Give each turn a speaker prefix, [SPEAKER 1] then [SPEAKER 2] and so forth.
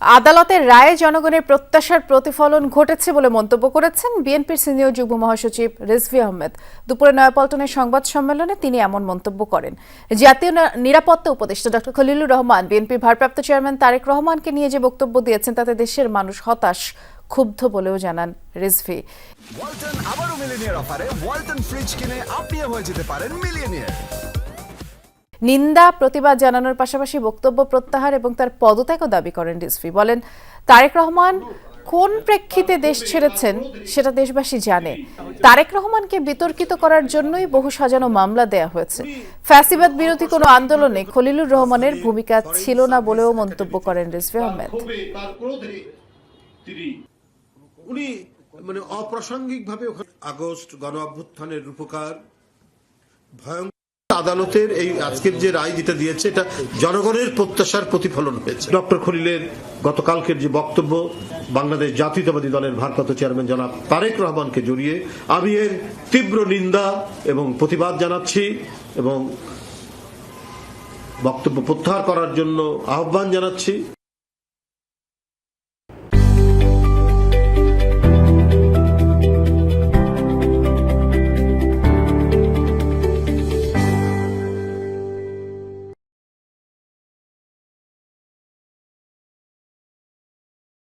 [SPEAKER 1] আদালতের রায়ে জনগণের প্রত্যাশার প্রতিফলন ঘটেছে বলে মন্তব্য করেছেন বিএনপির সিনিয়র যুগ্ম মহাসচিব রিজভি আহমেদ। দুপুরে নয়াপল্টনের সংবাদ সম্মেলনে তিনি এমন মন্তব্য করেন। জাতীয় নিরাপত্তা উপদেষ্টা ডক্টর খলিলুর রহমান, বিএনপির ভারপ্রাপ্ত চেয়ারম্যান তারেক রহমানকে নিয়ে যে বক্তব্য দিয়েছেন তাতে দেশের মানুষ হতাশ, ক্ষুব্ধ বলেও জানান রিজভি।
[SPEAKER 2] ওয়ালটন আবারও অফারে, ওয়ালটন ফ্রিজ কিনে আপনিও হয়ে যেতে পারেন মিলিয়নিয়ার।
[SPEAKER 1] নিন্দা, প্রতিবাদ জানানোর পাশাপাশি বক্তব্য প্রত্যাহার এবং তার পদত্যাগও দাবি করেন রিজভি বলেন, তারেক রহমান কোন প্রেক্ষিতে দেশ ছেড়েছেন সেটা দেশবাসী জানে। তারেক রহমানকে বিতর্কিত করার জন্যই বহু সাজানো মামলা দেয়া হয়েছে। ফ্যাসিবাদ বিরোধী কোনো আন্দোলনে খলিলুর রহমানের ভূমিকা ছিল না বলেও মন্তব্য করেন রিজভি আহমেদ।
[SPEAKER 3] উনি মানে অপ্রাসঙ্গিকভাবে আগস্ট গণ অভ্যুত্থানের রূপকার, ভয়ঙ্কর আদালতের এই আজকের যে রায় যেটা দিয়েছে, এটা জনগণের প্রত্যাশার প্রতিফলন হয়েছে। ডক্টর খলিলের গতকালকের যে বক্তব্য, বাংলাদেশ জাতীয়তাবাদী দলের ভারপ্রাপ্ত চেয়ারম্যান জনাব তারেক রহমানকে জড়িয়ে, আমি এর তীব্র নিন্দা এবং প্রতিবাদ জানাচ্ছি এবং বক্তব্য প্রত্যাহার করার জন্য আহ্বান জানাচ্ছি।